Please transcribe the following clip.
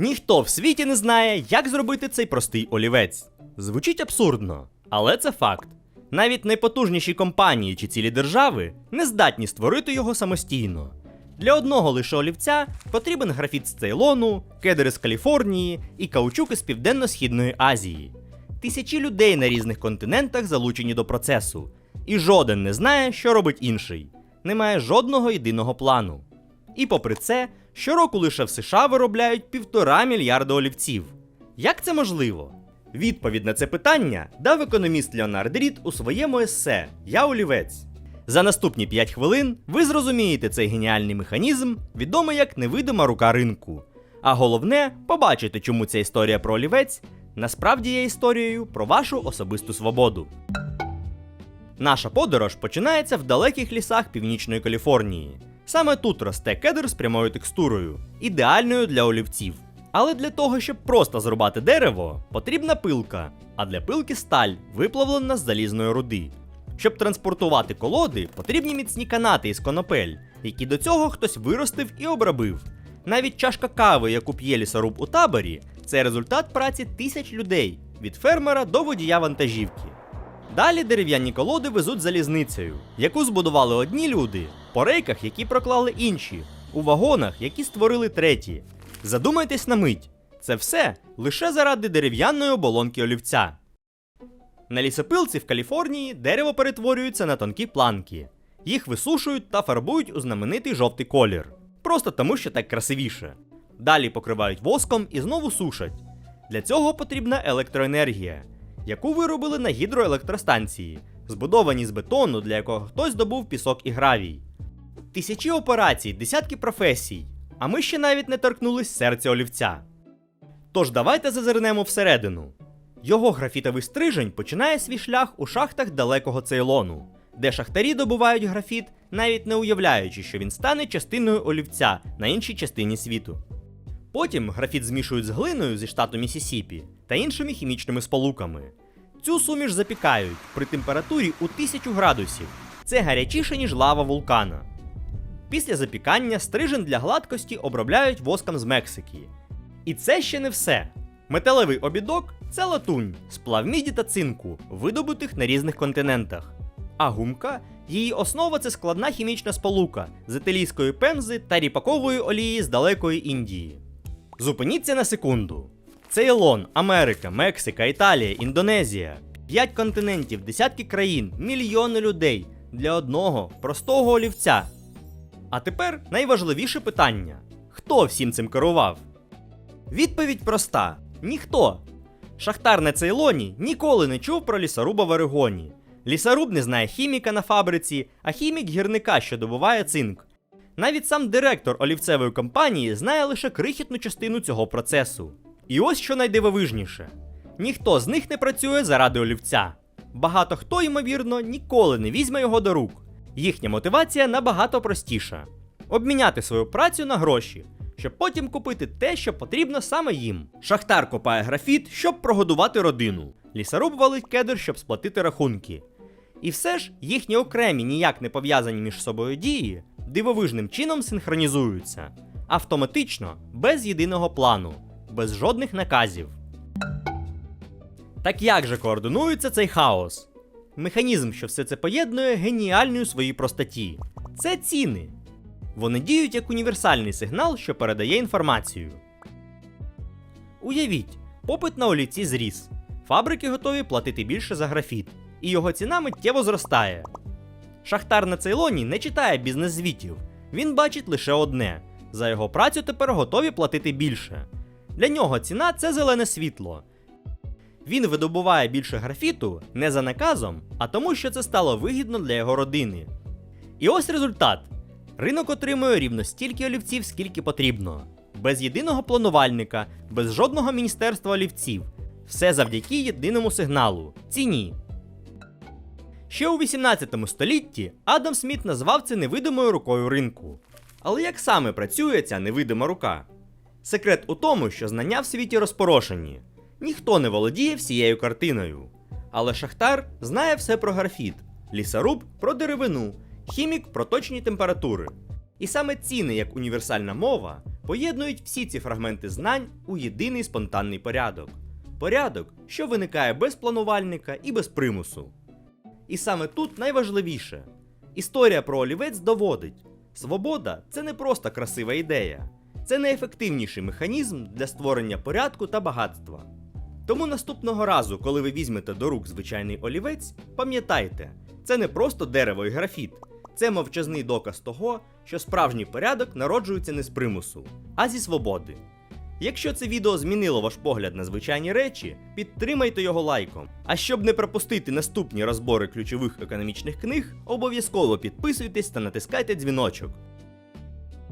Ніхто в світі не знає, як зробити цей простий олівець. Звучить абсурдно, але це факт. Навіть найпотужніші компанії чи цілі держави не здатні створити його самостійно. Для одного лише олівця потрібен графіт з Цейлону, кедр з Каліфорнії і каучук із Південно-Східної Азії. Тисячі людей на різних континентах залучені до процесу, і жоден не знає, що робить інший. Немає жодного єдиного плану. І попри це, щороку лише в США виробляють півтора мільярда олівців. Як це можливо? Відповідь на це питання дав економіст Леонард Рід у своєму есе Я олівець. За наступні 5 хвилин ви зрозумієте цей геніальний механізм, відомий як невидима рука ринку. А головне, побачите, чому ця історія про олівець насправді є історією про вашу особисту свободу. Наша подорож починається в далеких лісах північної Каліфорнії. Саме тут росте кедр з прямою текстурою, ідеальною для олівців. Але для того, щоб просто зрубати дерево, потрібна пилка, а для пилки сталь, виплавлена з залізної руди. Щоб транспортувати колоди, потрібні міцні канати із конопель, які до цього хтось виростив і обробив. Навіть чашка кави, яку п'є лісоруб у таборі, це результат праці тисяч людей від фермера до водія вантажівки. Далі дерев'яні колоди везуть залізницею, яку збудували одні люди, по рейках, які проклали інші, у вагонах, які створили треті. Задумайтесь на мить, це все лише заради дерев'яної оболонки олівця. На лісопилці в Каліфорнії дерево перетворюється на тонкі планки. Їх висушують та фарбують у знаменитий жовтий колір. Просто тому, що так красивіше. Далі покривають воском і знову сушать. Для цього потрібна електроенергія, яку виробили на гідроелектростанції, збудовані з бетону, для якого хтось добув пісок і гравій. Тисячі операцій, десятки професій, а ми ще навіть не торкнулись серця олівця. Тож давайте зазирнемо всередину. Його графітовий стрижень починає свій шлях у шахтах далекого Цейлону, де шахтарі добувають графіт, навіть не уявляючи, що він стане частиною олівця на іншій частині світу. Потім графіт змішують з глиною зі штату Місісіпі та іншими хімічними сполуками. Цю суміш запікають при температурі у 1000 градусів. Це гарячіше, ніж лава вулкана. Після запікання стрижень для гладкості обробляють воском з Мексики. І це ще не все. Металевий обідок це латунь, сплав міді та цинку, видобутих на різних континентах. А гумка її основа це складна хімічна сполука з етилійської пемзи та ріпакової олії з далекої Індії. Зупиніться на секунду. Цейлон, Америка, Мексика, Італія, Індонезія. П'ять континентів, десятки країн, мільйони людей для одного простого олівця. А тепер найважливіше питання: хто всім цим керував? Відповідь проста: ніхто. Шахтар на Цейлоні ніколи не чув про лісоруба в Орегоні. Лісоруб не знає хіміка на фабриці, а хімік гірника, що добуває цинк. Навіть сам директор олівцевої компанії знає лише крихітну частину цього процесу. І ось що найдивовижніше: ніхто з них не працює заради олівця. Багато хто, ймовірно, ніколи не візьме його до рук. Їхня мотивація набагато простіша: обміняти свою працю на гроші, щоб потім купити те, що потрібно саме їм. Шахтар копає графіт, щоб прогодувати родину. Лісоруб валить кедр, щоб сплатити рахунки. І все ж їхні окремі ніяк не пов'язані між собою дії дивовижним чином синхронізуються автоматично, без єдиного плану, без жодних наказів. Так як же координується цей хаос? Механізм, що все це поєднує, геніальний у своїй простоті. Це ціни. Вони діють як універсальний сигнал, що передає інформацію. Уявіть, попит на олівці зріс. Фабрики готові платити більше за графіт, і його ціна миттєво зростає. Шахтар на Цейлоні не читає бізнес-звітів, він бачить лише одне: за його працю тепер готові платити більше. Для нього ціна це зелене світло. Він видобуває більше графіту не за наказом, а тому, що це стало вигідно для його родини. І ось результат: ринок отримує рівно стільки олівців, скільки потрібно, без єдиного планувальника, без жодного міністерства олівців. Все завдяки єдиному сигналу ціні. Ще у 18 столітті Адам Сміт назвав це невидимою рукою ринку. Але як саме працює ця невидима рука? Секрет у тому, що знання в світі розпорошені. Ніхто не володіє всією картиною. Але Шахтар знає все про графіт, лісоруб про деревину, хімік про точні температури. І саме ціни, як універсальна мова, поєднують всі ці фрагменти знань у єдиний спонтанний порядок. Порядок, що виникає без планувальника і без примусу. І саме тут найважливіше. Історія про олівець доводить: свобода це не просто красива ідея, це найефективніший механізм для створення порядку та багатства. Тому наступного разу, коли ви візьмете до рук звичайний олівець, пам'ятайте, це не просто дерево і графіт, це мовчазний доказ того, що справжній порядок народжується не з примусу, а зі свободи. Якщо це відео змінило ваш погляд на звичайні речі, підтримайте його лайком. А щоб не пропустити наступні розбори ключових економічних книг, обов'язково підписуйтесь та натискайте дзвіночок.